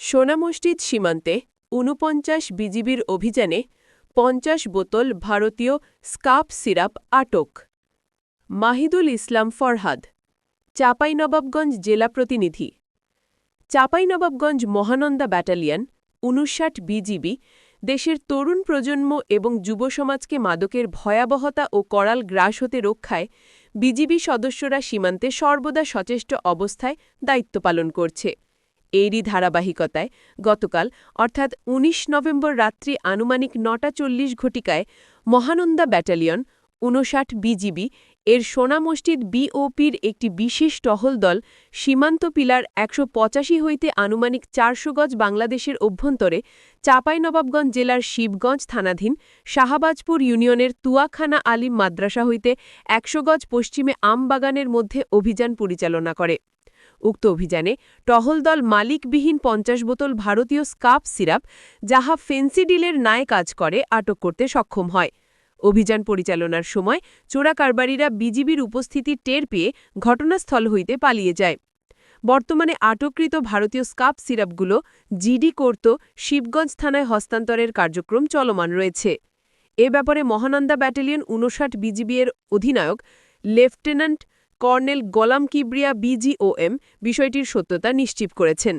সোনা মসজিদ সীমান্তে ঊনপঞ্চাশ বিজিবির অভিযানে পঞ্চাশ বোতল ভারতীয় স্কাপ সিরাপ আটক। মাহিদুল ইসলাম ফরহাদ, চাঁপাইনবাবগঞ্জ জেলা প্রতিনিধি। চাঁপাইনবাবগঞ্জ মহানন্দা ব্যাটালিয়ন উনষাট বিজিবি, দেশের তরুণ প্রজন্ম এবং যুব সমাজকে মাদকের ভয়াবহতা ও করাল গ্রাস হতে রক্ষায় বিজিবি সদস্যরা সীমান্তে সর্বদা সচেষ্ট অবস্থায় দায়িত্ব পালন করছে। এরই ধারাবাহিকতায় গতকাল, অর্থাৎ ১৯ নভেম্বর রাত্রি আনুমানিক নটা চল্লিশ ঘটিকায় মহানন্দা ব্যাটালিয়ন, ঊনষাট বিজিবি, এর সোনা মসজিদ বিওপির একটি বিশেষ টহল দল, সীমান্ত পিলার একশো পঁচাশি হইতে আনুমানিক চারশো গজ বাংলাদেশের অভ্যন্তরে চাঁপাইনবাবগঞ্জ জেলার শিবগঞ্জ থানাধীন শাহবাজপুর ইউনিয়নের তুয়াখানা আলিম মাদ্রাসা হইতে একশো গজ পশ্চিমে আমবাগানের মধ্যে অভিযান পরিচালনা করে। উক্ত অভিযানে টহল দল মালিকবিহীন পঞ্চাশ বোতল ভারতীয় স্কাপ সিরাপ, যাহা ফেন্সিডিলের ন্যায় কাজ করে, আটক করতে সক্ষম হয়। অভিযান পরিচালনার সময় চোরাকারবারিরা বিজিবির উপস্থিতি টের পেয়ে ঘটনাস্থল হইতে পালিয়ে যায়। বর্তমানে আটককৃত ভারতীয় স্কাপ সিরাপগুলো জিডি কোর্ত শিবগঞ্জ থানায় হস্তান্তরের কার্যক্রম চলমান রয়েছে। এ ব্যাপারে মহানন্দা ব্যাটালিয়ন উনষাট বিজিবি এর অধিনায়ক, লেফটেন্যান্ট কর্নেল গোলাম কিবরিয়া বিজিওএম বিষয়টির সত্যতা নিশ্চিত করেছেন।